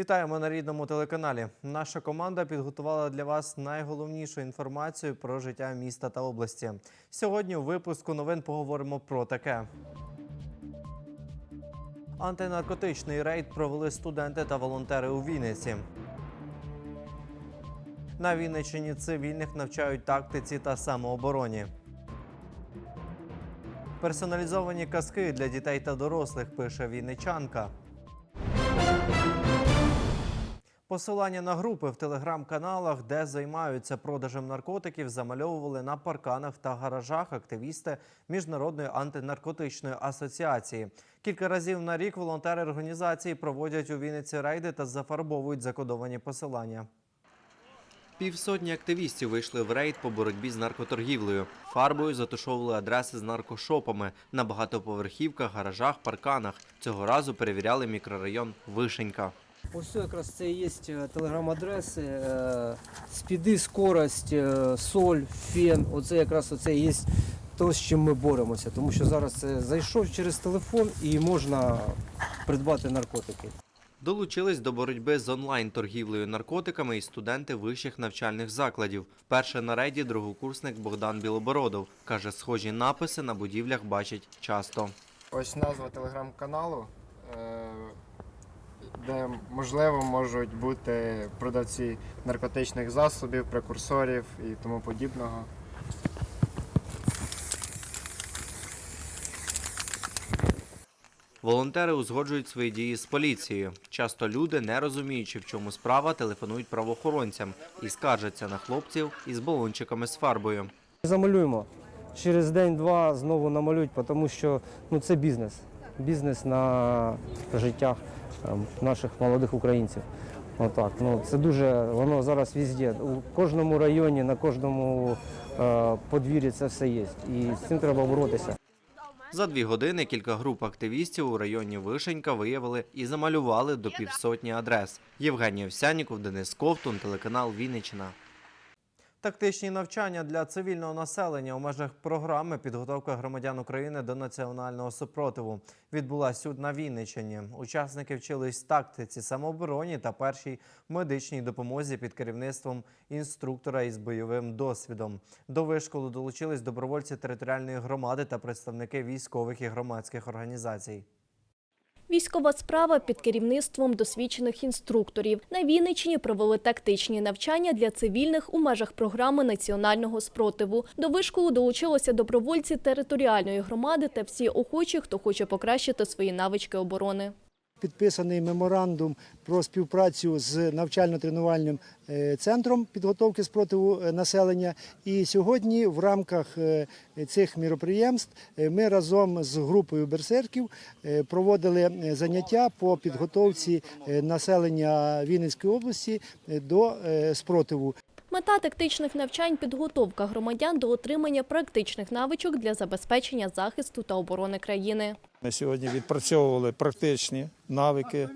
Вітаємо на рідному телеканалі. Наша команда підготувала для вас найголовнішу інформацію про життя міста та області. Сьогодні у випуску новин поговоримо про таке. Антинаркотичний рейд провели студенти та волонтери у Вінниці. На Вінниччині цивільних навчають тактиці та самообороні. Персоналізовані казки для дітей та дорослих пише Вінничанка. Посилання на групи в телеграм-каналах, де займаються продажем наркотиків, замальовували на парканах та гаражах активісти Міжнародної антинаркотичної асоціації. Кілька разів на рік волонтери організації проводять у Вінниці рейди та зафарбовують закодовані посилання. Півсотні активістів вийшли в рейд по боротьбі з наркоторгівлею. Фарбою затушовували адреси з наркошопами на багатоповерхівках, гаражах, парканах. Цього разу перевіряли мікрорайон Вишенька. Ось якраз це і є е, телеграм-адреси, е, спіди, скорость, е, соль, фен. Оце якраз оце і є те, з чим ми боремося. Тому що зараз це зайшов через телефон і можна придбати наркотики. Долучились до боротьби з онлайн-торгівлею наркотиками і студенти вищих навчальних закладів. Вперше на рейді другокурсник Богдан Білобородов каже, схожі написи на будівлях бачить часто. Ось назва телеграм-каналу, де можливо можуть бути продавці наркотичних засобів, прекурсорів і тому подібного. Волонтери узгоджують свої дії з поліцією. Часто люди, не розуміючи, в чому справа, телефонують правоохоронцям і скаржаться на хлопців із балончиками з фарбою. Замалюємо. Через день-два знову намалюють, тому що ну, це бізнес. Бізнес на життях наших молодих українців. Отак. Ну, це дуже, воно зараз везде. У кожному районі, на кожному е, подвір'ї це все є. І з цим треба боротися. За дві години кілька груп активістів у районі Вишенька виявили і замалювали до півсотні адрес. Євгеній Овсяніков, Денис Ковтун, телеканал Вінниччина. Тактичні навчання для цивільного населення у межах програми підготовка громадян України до національного супротиву відбулася на Вінниччині. Учасники вчились тактиці, самообороні та першій медичній допомозі під керівництвом інструктора із бойовим досвідом. До вишколу долучились добровольці територіальної громади та представники військових і громадських організацій. Військова справа під керівництвом досвідчених інструкторів. На Вінниччині провели тактичні навчання для цивільних у межах програми національного спротиву. До вишколу долучилися добровольці територіальної громади та всі охочі, хто хоче покращити свої навички оборони. Підписаний меморандум про співпрацю з навчально-тренувальним е, центром підготовки спротиву е, населення. І сьогодні в рамках е, цих міроприємств ми разом з групою берсерків проводили заняття по підготовці населення Вінницької області до спротиву. Мета тактичних навчань – підготовка громадян до отримання практичних навичок для забезпечення захисту та оборони країни. Ми сьогодні відпрацьовували практичні навики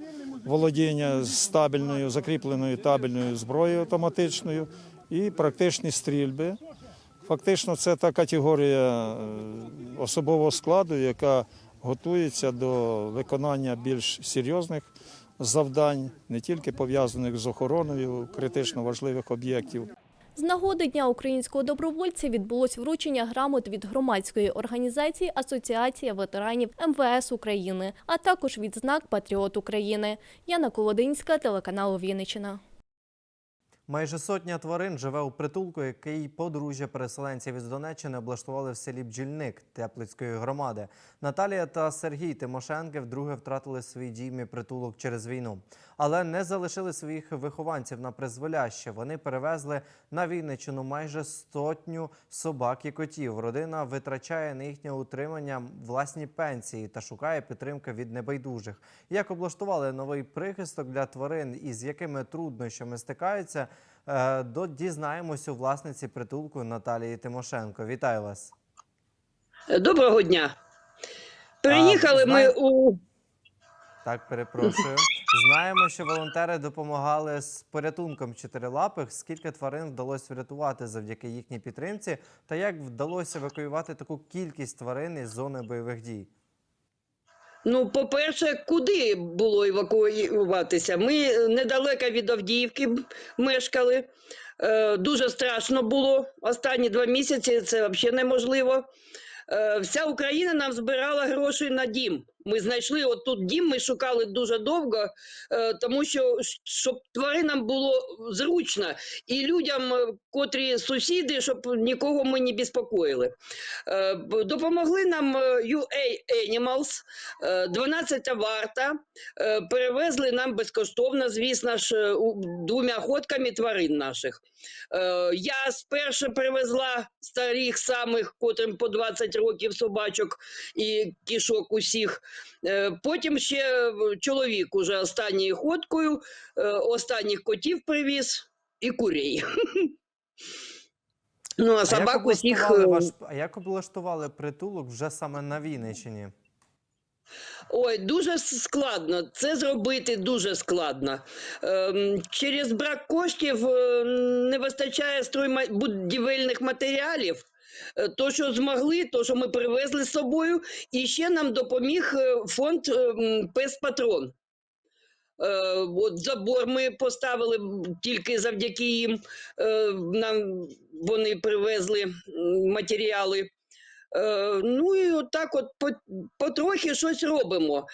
володіння стабільною, закріпленою табельною зброєю автоматичною і практичні стрільби. Фактично, це та категорія е, особового складу, яка готується до виконання більш серйозних завдань, не тільки пов'язаних з охороною критично важливих об'єктів. З нагоди Дня українського добровольця відбулось вручення грамот від громадської організації Асоціація ветеранів МВС України, а також відзнак Патріот України. Яна Колодинська, телеканал Вінниччина. Майже сотня тварин живе у притулку, який подружжя переселенців із Донеччини облаштували в селі Бджільник Теплицької громади. Наталія та Сергій Тимошенки вдруге втратили свій дім і притулок через війну, але не залишили своїх вихованців на призволяще. Вони перевезли на Вінниччину майже сотню собак і котів. Родина витрачає на їхнє утримання власні пенсії та шукає підтримки від небайдужих. Як облаштували новий прихисток для тварин і з якими труднощами стикаються, е, дізнаємось у власниці притулку Наталії Тимошенко. Вітаю вас. Доброго дня. Приїхали ми знає- у Так, перепрошую. Знаємо, що волонтери допомагали з порятунком чотирилапих. Скільки тварин вдалося врятувати завдяки їхній підтримці, та як вдалося евакуювати таку кількість тварин із зони бойових дій? Ну, по-перше, куди було евакуюватися? Ми недалеко від Авдіївки мешкали. Е, дуже страшно було. Останні два місяці це взагалі неможливо. Е, вся Україна нам збирала гроші на дім. Ми знайшли отут дім, ми шукали дуже довго, е, тому що щоб тваринам було зручно, і людям, е, котрі сусіди, щоб нікого ми не безпокоїли. Е, Допомогли нам UA Animals, е, 12 варта, перевезли нам безкоштовно, звісно ж, двома ходками тварин наших. Я спершу привезла старих самих, котрим по 20 років собачок і кішок усіх. Е, Потім ще е, чоловік уже останньою ходкою, е, останніх котів привіз і курей. Ну, а е, ваш а як облаштували притулок вже саме на Вінниччині? Ой, дуже складно. Це зробити дуже складно. Ем, через брак коштів не вистачає стройбудівельних матеріалів. Е, То, що змогли, то, що ми привезли з собою, і ще нам допоміг е, фонд е, Пес-Патрон. От забор ми поставили тільки завдяки їм. Нам вони привезли матеріали. Ну і от по- потрохи щось робимо.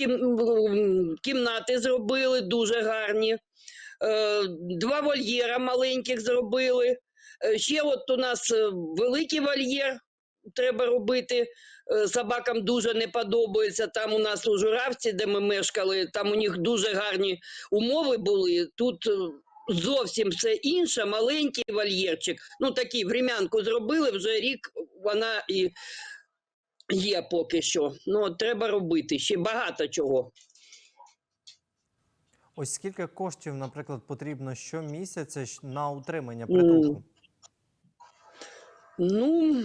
М, кімнати зробили дуже гарні. Два вольєра маленьких зробили. Е, Ще от у нас е, великий вольєр треба робити. Е, Собакам дуже не подобається. Там у нас у Журавці, де ми мешкали, там у них дуже гарні умови були. Тут зовсім все інше, маленький вольєрчик. Ну такий врем'янку зробили, вже рік вона і є поки що. Ну, треба робити ще багато чого. Ось скільки коштів, наприклад, потрібно щомісяця на утримання притулку? Ну,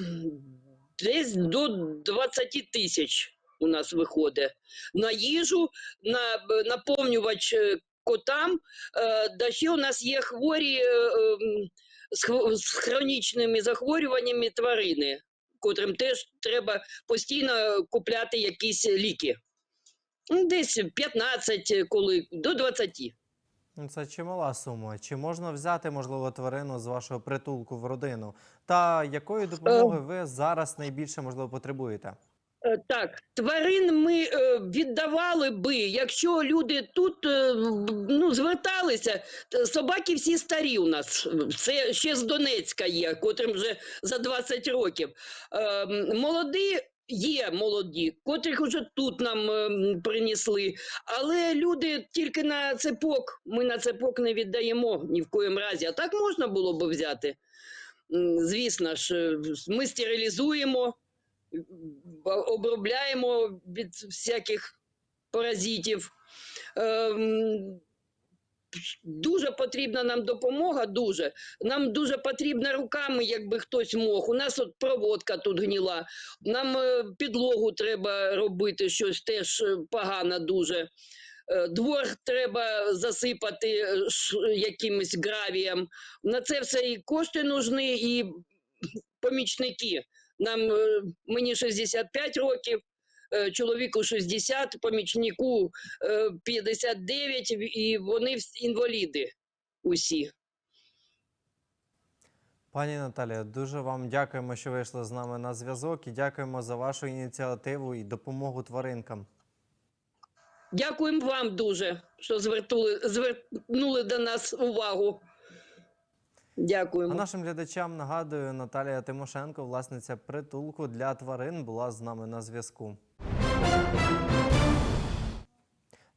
десь до 20 тисяч у нас виходить. На їжу, на наповнювач е, котам. Е, да ще у нас є хворі е, ем, з хронічними захворюваннями тварини, котрим теж треба постійно купляти якісь ліки. Ну, Десь 15, коли до 20. Ну, Це чимала сума. Чи можна взяти, можливо, тварину з вашого притулку в родину? Та якої допомоги ви зараз найбільше можливо потребуєте? Е, Так, тварин ми е, віддавали би, якщо люди тут е, ну, зверталися. Собаки всі старі у нас. Це ще з Донецька є, котрим вже за 20 років. Е, молоді є молоді, котрих вже тут нам е, принесли. Але люди тільки на цепок. Ми на цепок не віддаємо ні в коїм разі. А так можна було б взяти. Звісно ж, е, ми стерилізуємо обробляємо від всяких паразитів. Ем, Дуже потрібна нам допомога, дуже. Нам дуже потрібно руками, якби хтось мог. У нас от проводка тут гніла. Нам е, підлогу треба робити, щось теж е, погано дуже. Е, Двор треба засипати якимось гравієм. На це все і кошти нужні, і помічники. Нам мені 65 років, чоловіку 60, помічнику е, 59, і вони інваліди усі. Пані Наталія, дуже вам дякуємо, що вийшли з нами на зв'язок і дякуємо за вашу ініціативу і допомогу тваринкам. Дякуємо вам дуже, що звертули, звернули до нас увагу. А Дякуємо. нашим глядачам нагадую, Наталія Тимошенко, власниця притулку для тварин, була з нами на зв'язку.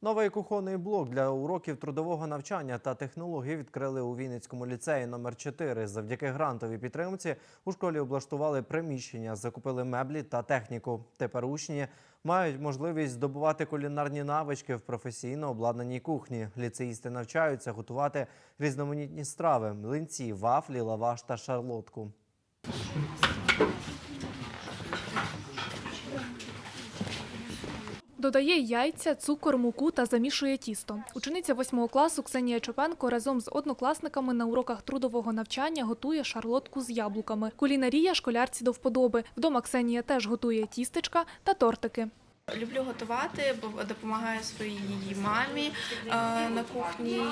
Новий кухонний блок для уроків трудового навчання та технологій відкрили у Вінницькому ліцеї номер 4 Завдяки грантовій підтримці у школі облаштували приміщення, закупили меблі та техніку. Тепер учні мають можливість здобувати кулінарні навички в професійно обладнаній кухні. Ліцеїсти навчаються готувати різноманітні страви: млинці, вафлі, лаваш та шарлотку. Додає яйця, цукор, муку та замішує тісто. Учениця восьмого класу Ксенія Чопенко разом з однокласниками на уроках трудового навчання готує шарлотку з яблуками. Кулінарія школярці до вподоби. Вдома Ксенія теж готує тістечка та тортики. Люблю готувати, бо допомагаю своїй мамі е, на кухні.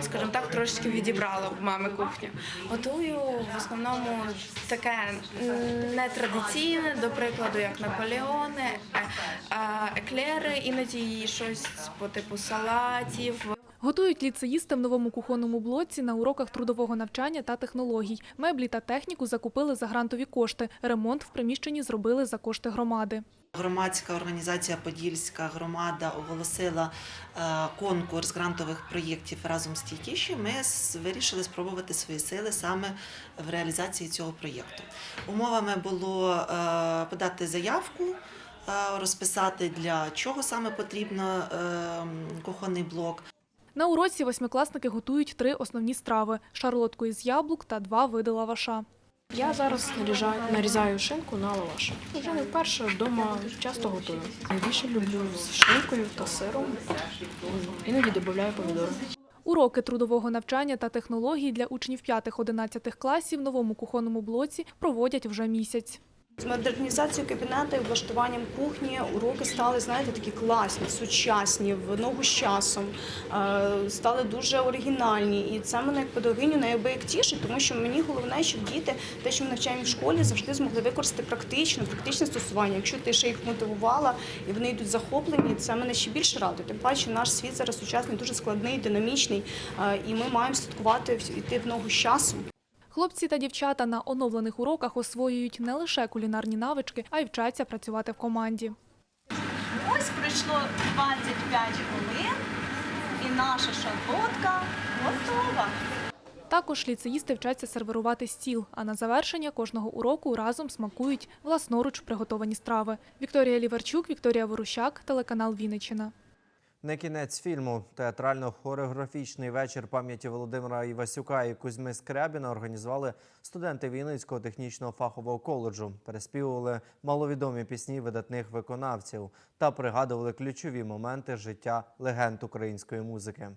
Скажімо так, трошечки відібрала в мами кухню. Готую в основному таке нетрадиційне, до прикладу, як наполеони, е, е, еклери, іноді щось по типу салатів. Готують ліцеїсти в новому кухонному блоці на уроках трудового навчання та технологій. Меблі та техніку закупили за грантові кошти. Ремонт в приміщенні зробили за кошти громади. Громадська організація Подільська громада оголосила е, конкурс грантових проєктів разом з Тітіші. Ми вирішили спробувати свої сили саме в реалізації цього проєкту. Умовами було е, подати заявку, е, розписати для чого саме потрібно кухонний блок, На уроці восьмикласники готують три основні страви: шарлотку із яблук та два види лаваша. Я зараз наріжаю, нарізаю шинку на лаваш. Вже не вперше вдома часто готую. Найбільше люблю з шинкою та сиром. Іноді додаю помідори. Уроки трудового навчання та технологій для учнів 5-11 класів в новому кухонному блоці проводять вже місяць. З модернізацією кабінету і облаштуванням кухні уроки стали, знаєте, такі класні, сучасні, в ногу з часом, е, стали дуже оригінальні. І це мене як педагогиню неабияк тішить, тому що мені головне, щоб діти, те, що ми навчаємо в школі, завжди змогли використати практично, практичне стосування. Якщо ти ще їх мотивувала і вони йдуть захоплені, це мене ще більше радує. Тим паче наш світ зараз сучасний, дуже складний, динамічний, е, і ми маємо слідкувати, йти в ногу з часом. Хлопці та дівчата на оновлених уроках освоюють не лише кулінарні навички, а й вчаться працювати в команді. Ось пройшло 25 хвилин, і наша шарлотка готова. Також ліцеїсти вчаться сервірувати стіл, а на завершення кожного уроку разом смакують власноруч приготовані страви. Вікторія Ліверчук, Вікторія Ворущак, телеканал Вінниччина. Не кінець фільму. Театрально-хореографічний вечір пам'яті Володимира Івасюка і Кузьми Скрябіна організували студенти Вінницького технічного фахового коледжу. Переспівували маловідомі пісні видатних виконавців та пригадували ключові моменти життя легенд української музики.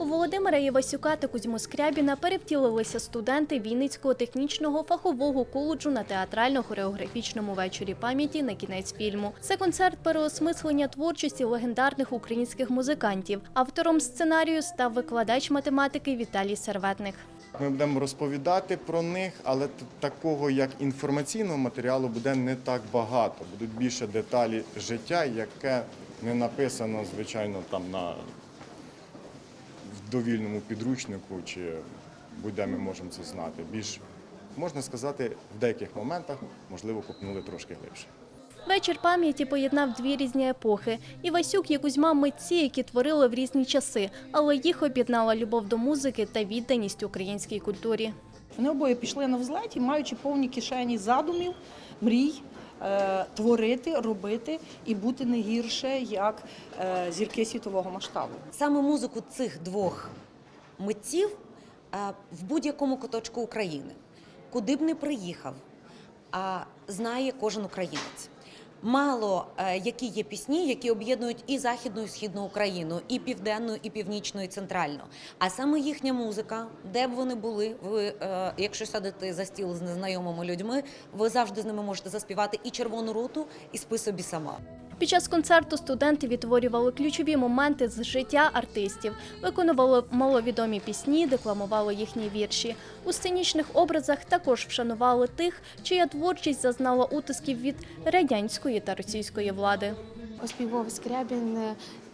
У Володимира Євасюка та Кузьму Скрябіна перевтілилися студенти Вінницького технічного фахового коледжу на театрально-хореографічному вечорі пам'яті на кінець фільму. Це концерт переосмислення творчості легендарних українських музикантів. Автором сценарію став викладач математики Віталій Серветник. Ми будемо розповідати про них, але такого як інформаційного матеріалу буде не так багато. Будуть більше деталі життя, яке не написано, звичайно, там на довільному підручнику чи будь-де ми можемо це знати. Більш можна сказати, в деяких моментах можливо копнули трошки глибше. Вечір пам'яті поєднав дві різні епохи. Івасюк і Кузьма – митці, які творили в різні часи, але їх об'єднала любов до музики та відданість українській культурі. Вони обоє пішли на взлеті, маючи повні кишені задумів, мрій. Е, Творити, робити і бути не гірше як е, зірки світового масштабу. Саме музику цих двох митців е, в будь-якому куточку України, куди б не приїхав, а знає кожен українець. Мало е, які є пісні, які об'єднують і західну, і східну Україну, і південну, і північну, і центральну. А саме їхня музика, де б вони були, ви, е, якщо сядете за стіл з незнайомими людьми, ви завжди з ними можете заспівати і червону руту, і спи собі сама. Під час концерту студенти відтворювали ключові моменти з життя артистів, виконували маловідомі пісні, декламували їхні вірші. У сценічних образах також вшанували тих, чия творчість зазнала утисків від радянської та російської влади. Оспівав Скрябін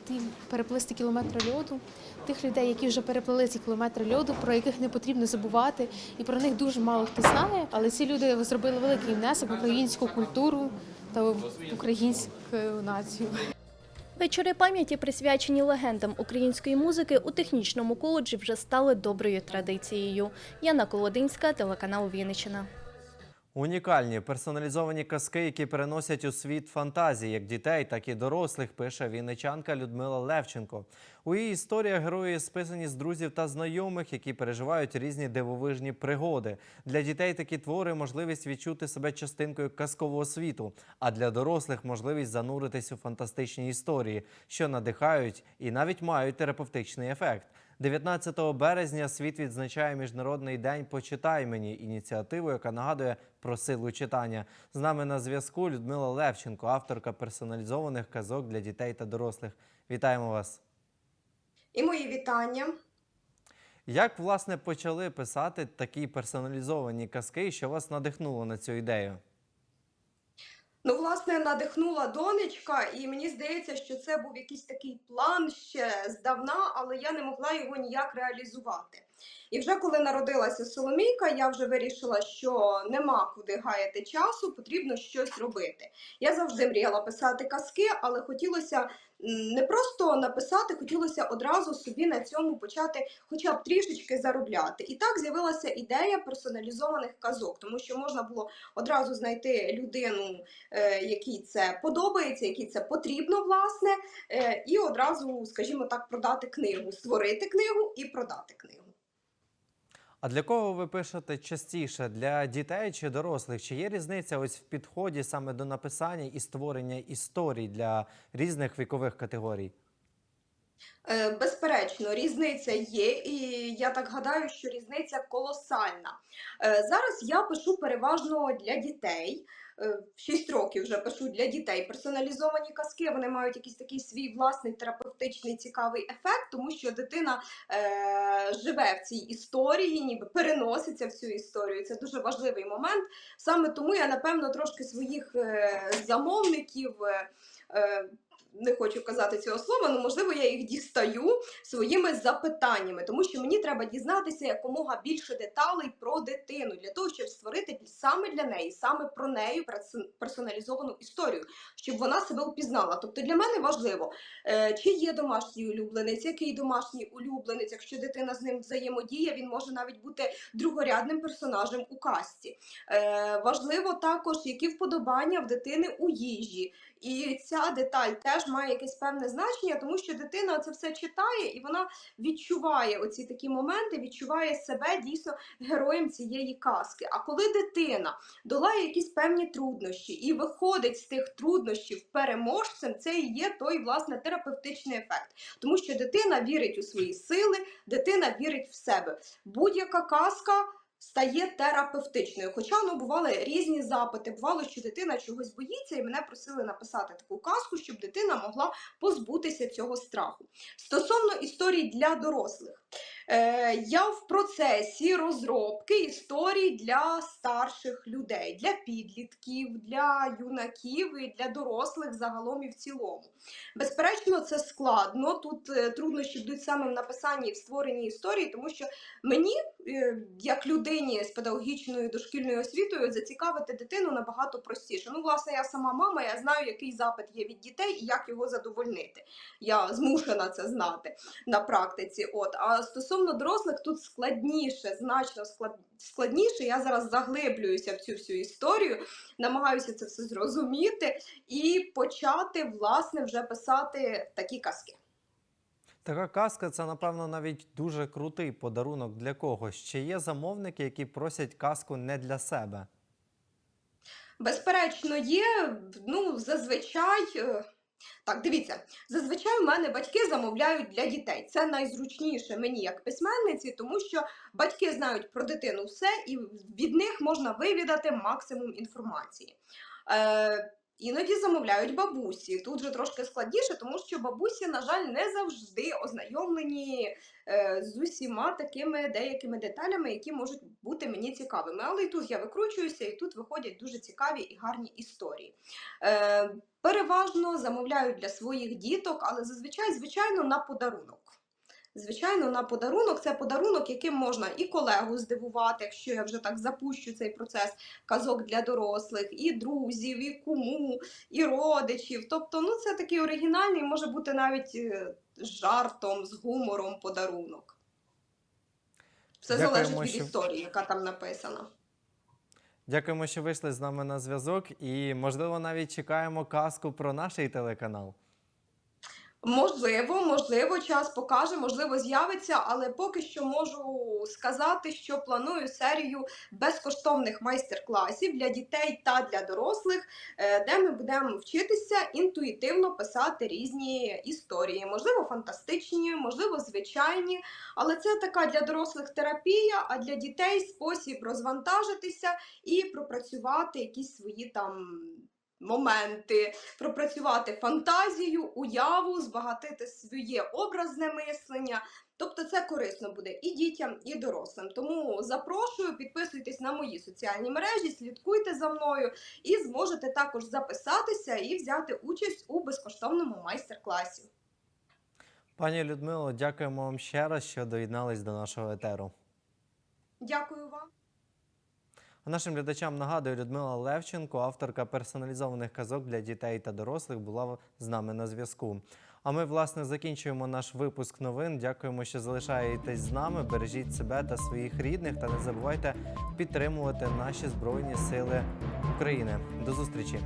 ти переплисти кілометри льоду, тих людей, які вже переплили ці кілометри льоду, про яких не потрібно забувати, і про них дуже мало хто знає. Але ці люди зробили великий внесок в українську культуру та в українську націю. Вечори пам'яті, присвячені легендам української музики, у технічному коледжі вже стали доброю традицією. Яна Колодинська, телеканал Вінниччина. Унікальні персоналізовані казки, які переносять у світ фантазії як дітей, так і дорослих, пише вінничанка Людмила Левченко. У її історіях герої списані з друзів та знайомих, які переживають різні дивовижні пригоди. Для дітей такі твори можливість відчути себе частинкою казкового світу, а для дорослих можливість зануритись у фантастичні історії, що надихають і навіть мають терапевтичний ефект. 19 березня світ відзначає Міжнародний день Почитай мені ініціативу, яка нагадує про силу читання. З нами на зв'язку Людмила Левченко, авторка персоналізованих казок для дітей та дорослих. Вітаємо вас! І мої вітання. Як власне почали писати такі персоналізовані казки, що вас надихнуло на цю ідею? Ну, власне, надихнула донечка, і мені здається, що це був якийсь такий план ще здавна, але я не могла його ніяк реалізувати. І вже коли народилася Соломійка, я вже вирішила, що нема куди гаяти часу, потрібно щось робити. Я завжди мріяла писати казки, але хотілося не просто написати, хотілося одразу собі на цьому почати хоча б трішечки заробляти. І так з'явилася ідея персоналізованих казок, тому що можна було одразу знайти людину, е, якій це подобається, якій це потрібно, власне, е, і одразу, скажімо так, продати книгу, створити книгу і продати книгу. А для кого ви пишете частіше? Для дітей чи дорослих? Чи є різниця ось в підході саме до написання і створення історій для різних вікових категорій? Е, Безперечно, різниця є, і я так гадаю, що різниця колосальна. Е, Зараз я пишу переважно для дітей. Е, 6 років вже пишу для дітей персоналізовані казки. Вони мають якийсь такий свій власний терапевтичний цікавий ефект, тому що дитина е, живе в цій історії, ніби переноситься в цю історію. Це дуже важливий момент. Саме тому я, напевно, трошки своїх е, замовників. е, не хочу казати цього слова, але можливо я їх дістаю своїми запитаннями, тому що мені треба дізнатися якомога більше деталей про дитину для того, щоб створити саме для неї, саме про неї персоналізовану історію, щоб вона себе впізнала. Тобто для мене важливо, е, чи є домашній улюбленець, який домашній улюбленець, якщо дитина з ним взаємодіє, він може навіть бути другорядним персонажем у касті. Е, важливо також, які вподобання в дитини у їжі. І ця деталь теж має якесь певне значення, тому що дитина це все читає і вона відчуває оці такі моменти, відчуває себе дійсно героєм цієї казки. А коли дитина долає якісь певні труднощі і виходить з тих труднощів переможцем, це і є той власне терапевтичний ефект, тому що дитина вірить у свої сили, дитина вірить в себе. Будь-яка казка стає терапевтичною. Хоча ну бували різні запити. Бувало, що дитина чогось боїться, і мене просили написати таку казку, щоб дитина могла позбутися цього страху. Стосовно історій для дорослих. Е, я в процесі розробки історій для старших людей, для підлітків, для юнаків і для дорослих загалом і в цілому. Безперечно, це складно. Тут е, труднощі йдуть саме в написанні і в створенні історії, тому що мені, е, як людині з педагогічною дошкільною освітою, зацікавити дитину набагато простіше. Ну, власне, я сама мама, я знаю, який запит є від дітей і як його задовольнити. Я змушена це знати на практиці. От а стосовно дорослих, тут складніше, значно складніше. Я зараз заглиблююся в цю всю історію, намагаюся це все зрозуміти і почати власне вже писати такі казки. Така казка це, напевно, навіть дуже крутий подарунок для когось. Чи є замовники, які просять казку не для себе? Безперечно, є. Ну, зазвичай. Так, дивіться, зазвичай в мене батьки замовляють для дітей. Це найзручніше мені як письменниці, тому що батьки знають про дитину все, і від них можна вивідати максимум інформації. Е, Іноді замовляють бабусі. Тут же трошки складніше, тому що бабусі, на жаль, не завжди ознайомлені е, з усіма такими деякими деталями, які можуть бути мені цікавими. Але і тут я викручуюся, і тут виходять дуже цікаві і гарні історії. Е, переважно замовляють для своїх діток, але зазвичай, звичайно, на подарунок. Звичайно, на подарунок це подарунок, яким можна і колегу здивувати, якщо я вже так запущу цей процес казок для дорослих, і друзів, і куму, і родичів. Тобто, ну це такий оригінальний, може бути навіть е, з жартом, з гумором подарунок. Все Дякуємо, залежить від що- історії, яка там написана. Дякуємо, що вийшли з нами на зв'язок, і можливо навіть чекаємо казку про наш телеканал. Можливо, можливо, час покаже, можливо, з'явиться, але поки що можу сказати, що планую серію безкоштовних майстер-класів для дітей та для дорослих, е, де ми будемо вчитися інтуїтивно писати різні історії, можливо, фантастичні, можливо, звичайні. Але це така для дорослих терапія, а для дітей спосіб розвантажитися і пропрацювати якісь свої там. Моменти, пропрацювати фантазію, уяву, збагатити своє образне мислення. Тобто це корисно буде і дітям, і дорослим. Тому запрошую, підписуйтесь на мої соціальні мережі, слідкуйте за мною і зможете також записатися і взяти участь у безкоштовному майстер-класі. Пані Людмило, дякуємо вам ще раз, що доєднались до нашого етеру. Дякую вам. А нашим глядачам нагадую, Людмила Левченко, авторка персоналізованих казок для дітей та дорослих, була з нами на зв'язку. А ми, власне, закінчуємо наш випуск новин. Дякуємо, що залишаєтесь з нами. Бережіть себе та своїх рідних, та не забувайте підтримувати наші збройні сили України. До зустрічі!